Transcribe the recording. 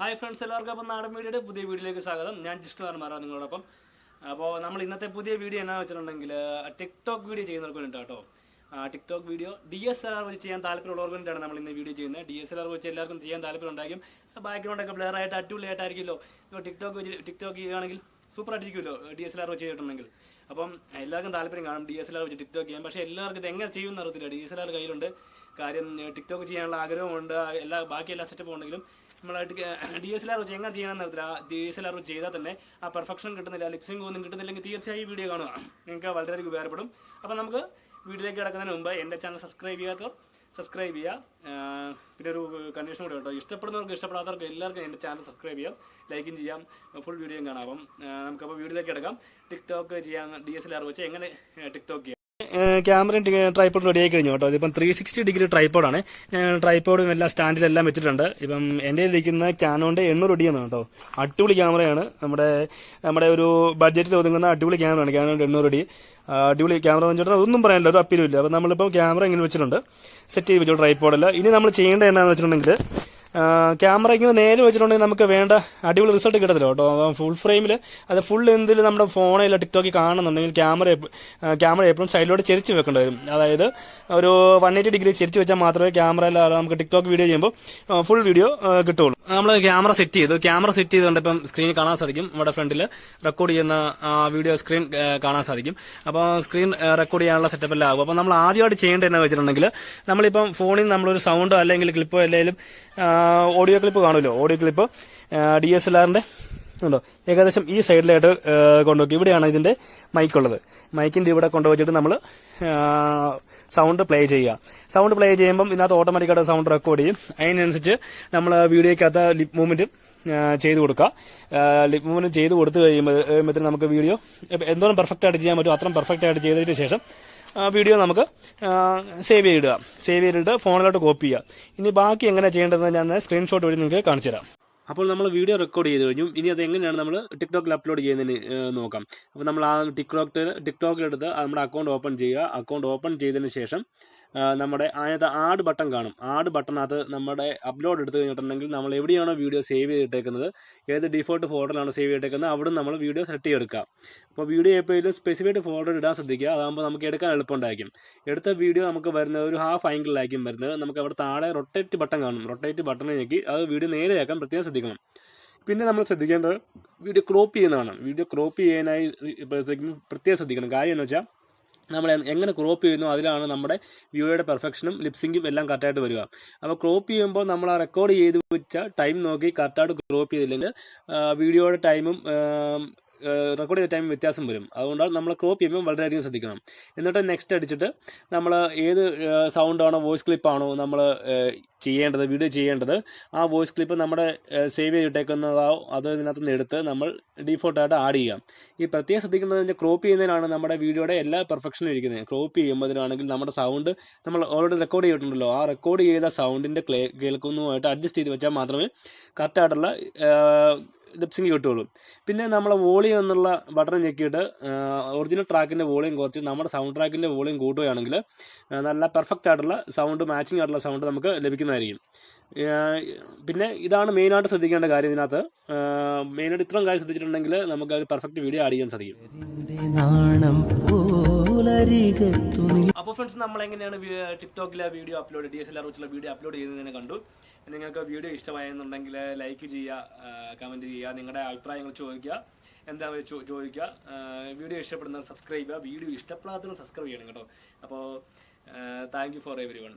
Hi friends എല്ലാവർക്കും അപ്പം നാടൻ വീഡിയോയുടെ പുതിയ വീഡിയോയിലേക്ക് സ്വാഗതം. ഞാൻ ജിഷ്ണു വർമാറ നിങ്ങളോടൊപ്പം. അപ്പോൾ നമ്മൾ ഇന്നത്തെ പുതിയ വീഡിയോ എന്നാ വെച്ചിട്ടുണ്ടെങ്കിൽ ടിക്ടോക്ക് വീഡിയോ ചെയ്യുന്നവർക്ക് വേണ്ടിയിട്ട് കേട്ടോ TikTok video D S L R വെച്ച് ചെയ്യാൻ താല്പര്യമുള്ളവർക്ക് വേണ്ടിയിട്ടാണ് നമ്മൾ ഇന്ന് വീഡിയോ ചെയ്യുന്നത്. ഡി എസ് എൽ ആർ വെച്ച് എല്ലാവർക്കും ചെയ്യാൻ താല്പര്യം ഉണ്ടായിരിക്കും ബാക്ക്ഗ്രൗണ്ടൊക്കെ പ്ലെയർ ആയിട്ട് അടിപൊളിയായിട്ടായിരിക്കുമല്ലോ ഇപ്പോൾ ടിക്ടോക്ക് വെച്ച് ടിക്ടോക്ക് ചെയ്യുകയാണെങ്കിൽ സൂപ്പർ ആയിട്ടിരിക്കുമല്ലോ ഡി എസ് എൽ ആർ വെച്ച് ചെയ്തിട്ടുണ്ടെങ്കിൽ. അപ്പം എല്ലാവർക്കും താല്പര്യം കാണും ഡി എസ് എൽ ആർ വെച്ച് ടിക്ടോക്ക് ചെയ്യാൻ. പക്ഷേ എല്ലാവർക്കും ഇത് എങ്ങനെ ചെയ്യുമെന്ന് അറിയത്തില്ല. ഡി എസ് എൽ ആർ കയ്യിലുണ്ട്. കാര്യം ടിക്ടോക്ക് ചെയ്യാനുള്ള ആഗ്രഹമുണ്ട്. എല്ലാ ബാക്കി എല്ലാ സെറ്റപ്പും ഉണ്ടെങ്കിലും നമ്മൾ ഡി എസ് എൽ ആർ വെച്ച് എങ്ങനെ ചെയ്യണമെന്ന് അറിയത്തില്ല. ഡി എസ് എൽ ആർ ചെയ്താൽ തന്നെ ആ പെർഫെക്ഷൻ കിട്ടുന്നില്ല ലിപ്സിംഗ് ഒന്നും കിട്ടുന്നില്ലെങ്കിൽ തീർച്ചയായും വീഡിയോ കാണുക. നിങ്ങൾക്ക് വളരെയധികം ഉപകാരപ്പെടും. അപ്പോൾ നമുക്ക് വീഡിയോയിലേക്ക് കിടക്കുന്നതിന് മുമ്പ് എന്റെ ചാനൽ സബ്സ്ക്രൈബ് ചെയ്യാത്തവർ സബ്സ്ക്രൈബ് ചെയ്യുക. പിന്നെ ഒരു കണ്ടീഷൻ കൂടെ കേട്ടോ. ഇഷ്ടപ്പെടുന്നവർക്ക് ഇഷ്ടപ്പെടാത്തവർക്ക് എല്ലാവർക്കും എന്റെ ചാനൽ സബ്സ്ക്രൈബ് ചെയ്യാം. ലൈക്കും ചെയ്യാം. ഫുൾ വീഡിയോയും കാണാം. അപ്പം നമുക്കപ്പോൾ വീഡിയോയിലേക്ക് കിടക്കാം. ടിക്ടോക്ക് ചെയ്യാൻ ഡി എസ് എൽ ആർ വെച്ച് എങ്ങനെ ടിക്ടോക്ക് ചെയ്യാം? ക്യാമറ ട്രൈപ്പോഡ് റെഡി ആയി കഴിഞ്ഞു കേട്ടോ. ഇതിപ്പം ത്രീ സിക്സ്റ്റി ഡിഗ്രി ട്രൈപ്പോഡാണ് ട്രൈപ്പോഡും എല്ലാം സ്റ്റാൻഡിലെല്ലാം വെച്ചിട്ടുണ്ട്. ഇപ്പം എന്റെ ഇരിക്കുന്ന ക്യാനോന്റെ എണ്ണൂറ് ആണ് കേട്ടോ. അടിപൊളി ക്യാമറയാണ് നമ്മുടെ നമ്മുടെ ഒരു ബഡ്ജറ്റിൽ ഒതുങ്ങുന്ന അടിപൊളി ക്യാമറയാണ് ക്യാനോന്റെ എണ്ണൂറ് അടി. അടിപൊളി ക്യാമറ വെച്ചിട്ട് ഒന്നും പറയാനില്ല. ഒരു അപ്പീലും ഇല്ല. അപ്പം നമ്മളിപ്പം ക്യാമറ ഇങ്ങനെ വെച്ചിട്ടുണ്ട്. സെറ്റ് ചെയ്ത് വെച്ചു ട്രൈപ്പോഡല്ല ഇനി നമ്മൾ ചെയ്യേണ്ടത് എന്നാന്ന് വെച്ചിട്ടുണ്ടെങ്കിൽ ക്യാമറ ഇങ്ങനെ നേരെ വെച്ചിട്ടുണ്ടെങ്കിൽ നമുക്ക് വേണ്ട അടിപൊളി റിസൾട്ട് കിട്ടത്തില്ല കേട്ടോ. ഫുൾ ഫ്രെയിമിൽ അത് ഫുൾ എന്തിൽ നമ്മുടെ ഫോണിൽ ടിക്ടോക്കിൽ കാണുന്നുണ്ടെങ്കിൽ ക്യാമറ ക്യാമറ എപ്പോഴും സൈഡിലോട്ട് ചെരിച്ച് വെക്കേണ്ടി വരും. അതായത് ഒരു വൺ എയ്റ്റി ഡിഗ്രി ചെരിച്ച് വെച്ചാൽ മാത്രമേ ക്യാമറയിൽ നമുക്ക് ടിക്ടോക്ക് വീഡിയോ ചെയ്യുമ്പോൾ ഫുൾ വീഡിയോ കിട്ടുള്ളൂ നമ്മൾ ക്യാമറ സെറ്റ് ചെയ്തു. ക്യാമറ സെറ്റ് ചെയ്തുകൊണ്ട് ഇപ്പം സ്ക്രീനിൽ കാണാൻ സാധിക്കും. നമ്മുടെ ഫ്രണ്ടിൽ റെക്കോർഡ് ചെയ്യുന്ന വീഡിയോ സ്ക്രീൻ കാണാൻ സാധിക്കും. അപ്പോൾ സ്ക്രീൻ റെക്കോർഡ് ചെയ്യാനുള്ള സെറ്റപ്പ് എല്ലാം ആകും. അപ്പോൾ നമ്മൾ ആദ്യമായിട്ട് ചെയ്യേണ്ടത് എന്ന് വെച്ചിട്ടുണ്ടെങ്കിൽ നമ്മളിപ്പം ഫോണിൽ നമ്മളൊരു സൗണ്ടോ അല്ലെങ്കിൽ ക്ലിപ്പോ അല്ലെങ്കിൽ ഓഡിയോ ക്ലിപ്പ് കാണുമല്ലോ. Audio clip D S L ആറിന്റെ ഉണ്ടോ? ഏകദേശം ഈ സൈഡിലായിട്ട് കൊണ്ടുപോയി ഇവിടെയാണ് ഇതിന്റെ മൈക്ക് ഉള്ളത് മൈക്കിന്റെ ഇവിടെ കൊണ്ടുവച്ചിട്ട് നമ്മൾ സൗണ്ട് പ്ലേ ചെയ്യുക. സൗണ്ട് പ്ലേ ചെയ്യുമ്പം ഇതിനകത്ത് ഓട്ടോമാറ്റിക്കായിട്ട് സൗണ്ട് റെക്കോർഡ് ചെയ്യും. അതിനനുസരിച്ച് നമ്മൾ വീഡിയോക്കകത്ത് ലിപ് മൂവ്മെന്റ് ചെയ്ത് കൊടുക്കുക. ലിപ് മൂവ്മെന്റ് ചെയ്ത് കൊടുത്തു കഴിയുമ്പോഴത്തേനും നമുക്ക് വീഡിയോ എന്തോരം പെർഫെക്റ്റ് ആയിട്ട് ചെയ്യാൻ പറ്റും അത്രയും പെർഫെക്റ്റ് ആയിട്ട് ചെയ്തതിന് ശേഷം വീഡിയോ നമുക്ക് സേവ് ചെയ്തിടുക. സേവ് ചെയ്തിട്ട് ഫോണിലോട്ട് കോപ്പി ചെയ്യുക. ഇനി ബാക്കി എങ്ങനെ ചെയ്യേണ്ടതെന്ന് ഞാൻ സ്ക്രീൻഷോട്ട് വഴി നിങ്ങൾക്ക് കാണിച്ചു തരാം അപ്പോൾ നമ്മൾ വീഡിയോ റെക്കോർഡ് ചെയ്ത് കഴിഞ്ഞു. ഇനി അത് എങ്ങനെയാണ് നമ്മൾ ടിക്ടോക്കിൽ അപ്ലോഡ് ചെയ്യുന്നതിന് നോക്കാം. അപ്പോൾ നമ്മൾ ആ ടിക്ടോക്കിൽ ടിക്ടോക്കിലെടുത്ത് നമ്മുടെ അക്കൗണ്ട് ഓപ്പൺ ചെയ്യുക. അക്കൗണ്ട് ഓപ്പൺ ചെയ്തതിന് ശേഷം നമ്മുടെ അതിനകത്ത് ആഡ് ബട്ടൺ കാണും. ആഡ് ബട്ടണകത്ത് നമ്മുടെ അപ്ലോഡ് എടുത്ത് കഴിഞ്ഞിട്ടുണ്ടെങ്കിൽ നമ്മൾ എവിടെയാണോ വീഡിയോ സേവ് ചെയ്തിട്ടേക്കുന്നത് ഏത് ഡിഫോൾട്ട് ഫോൾഡറിലാണ് സേവ് ചെയ്തിട്ടേക്കുന്നത് അവിടെ നമ്മൾ വീഡിയോ സെലക്ട് ചെയ്തെടുക്കാം. അപ്പോൾ വീഡിയോ എപ്പോഴും സ്പെസിഫൈഡ് ഫോൾഡർ ഇടാൻ ശ്രദ്ധിക്കുക. അതാകുമ്പോൾ നമുക്ക് എടുക്കാൻ എളുപ്പമുണ്ടായിരിക്കും. എടുത്ത വീഡിയോ നമുക്ക് വരുന്നത് ഒരു ഹാഫ് ആംഗിളിലായിരിക്കും വരുന്നത്. നമുക്ക് അവിടെ താഴെ റൊട്ടേറ്റ് ബട്ടൺ കാണും. റൊട്ടേറ്റ് ബട്ടൺ ഞെക്കി അത് വീഡിയോ നേരെയാക്കാൻ പ്രത്യേകം ശ്രദ്ധിക്കണം. പിന്നെ നമ്മൾ ശ്രദ്ധിക്കേണ്ടത് വീഡിയോ ക്രോപ്പ് ചെയ്യുന്നതാണ്. വീഡിയോ ക്രോപ്പ് ചെയ്യാനായി പ്രത്യേകം ശ്രദ്ധിക്കണം. കാര്യം എന്ന് വെച്ചാൽ നമ്മൾ എങ്ങനെ ക്രോപ്പ് ചെയ്യുന്നു അതിലാണ് നമ്മുടെ വ്യൂയുടെ പെർഫെക്ഷനും ലിപ്സിങ്ങും എല്ലാം കറക്റ്റായിട്ട് വരിക. അപ്പോൾ ക്രോപ്പ് ചെയ്യുമ്പോൾ നമ്മൾ ആ റെക്കോർഡ് ചെയ്ത് വെച്ച ടൈം നോക്കി കറക്റ്റായിട്ട് ക്രോപ്പ് ചെയ്തില്ലെങ്കിൽ വീഡിയോയുടെ ടൈമും റെക്കോർഡ് ചെയ്ത ടൈം വ്യത്യാസം വരും. അതുകൊണ്ടാണ് നമ്മൾ ക്രോപ്പ് ചെയ്യുമ്പോൾ വളരെയധികം ശ്രദ്ധിക്കണം. എന്നിട്ട് നെക്സ്റ്റ് അടിച്ചിട്ട് നമ്മൾ ഏത് സൗണ്ടാണോ വോയിസ് ക്ലിപ്പാണോ നമ്മൾ ചെയ്യേണ്ടത് വീഡിയോ ചെയ്യേണ്ടത് ആ വോയിസ് ക്ലിപ്പ് നമ്മുടെ സേവ് ചെയ്തിട്ടേക്കുന്നതോ അത് ഇതിനകത്ത് നിന്ന് എടുത്ത് നമ്മൾ ഡീഫോൾട്ടായിട്ട് ആഡ് ചെയ്യാം. ഈ പ്രത്യേകം ശ്രദ്ധിക്കുന്നത് വെച്ചാൽ ക്രോപ്പ് ചെയ്യുന്നതിനാണ് നമ്മുടെ വീഡിയോയുടെ എല്ലാ പെർഫെക്ഷനും ഇരിക്കുന്നത്. ക്രോപ്പ് ചെയ്യുമ്പോഴാണെങ്കിൽ നമ്മുടെ സൗണ്ട് നമ്മൾ ഓൾറെഡി റെക്കോർഡ് ചെയ്തിട്ടുണ്ടല്ലോ. ആ റെക്കോർഡ് ചെയ്ത സൗണ്ടിന്റെ കേൾക്കുന്നതുമായിട്ട് അഡ്ജസ്റ്റ് ചെയ്ത് വെച്ചാൽ മാത്രമേ കറക്റ്റായിട്ടുള്ള ലിപ്സിങ് കിട്ടുള്ളൂ പിന്നെ നമ്മളെ വോളിയം എന്നുള്ള ബട്ടൺ ഞെക്കിയിട്ട് ഒറിജിനൽ ട്രാക്കിന്റെ വോളിയം കുറച്ച് നമ്മുടെ സൗണ്ട് ട്രാക്കിന്റെ വോളിയം കൂട്ടുകയാണെങ്കിൽ നല്ല പെർഫെക്റ്റ് ആയിട്ടുള്ള സൗണ്ട് മാച്ചിങ് ആയിട്ടുള്ള സൗണ്ട് നമുക്ക് ലഭിക്കുന്നതായിരിക്കും. പിന്നെ ഇതാണ് മെയിനായിട്ട് ശ്രദ്ധിക്കേണ്ട കാര്യം ഇതിനകത്ത്. മെയിനായിട്ട് ഇത്രയും കാര്യം ശ്രദ്ധിച്ചിട്ടുണ്ടെങ്കിൽ നമുക്ക് ഒരു പെർഫെക്റ്റ് വീഡിയോ ആഡ് ചെയ്യാൻ സാധിക്കും. അപ്പോൾ ഫ്രണ്ട്സ് നമ്മൾ എങ്ങനെയാണ് ടിക്ടോക്കിലെ video upload D S L R വെച്ചുള്ള വീഡിയോ അപ്ലോഡ് ചെയ്യുന്നതിനെ കണ്ടു. നിങ്ങൾക്ക് വീഡിയോ ഇഷ്ടമായെന്നുണ്ടെങ്കിൽ ലൈക്ക് ചെയ്യുക കമന്റ് ചെയ്യുക നിങ്ങളുടെ അഭിപ്രായങ്ങൾ ചോദിക്കുക എന്താ ചോദിക്കുക വീഡിയോ ഇഷ്ടപ്പെടുന്ന സബ്സ്ക്രൈബ് ചെയ്യുക വീഡിയോ ഇഷ്ടപ്പെടാത്തതിന് സബ്സ്ക്രൈബ് ചെയ്യണം കേട്ടോ. അപ്പോൾ thank you for every one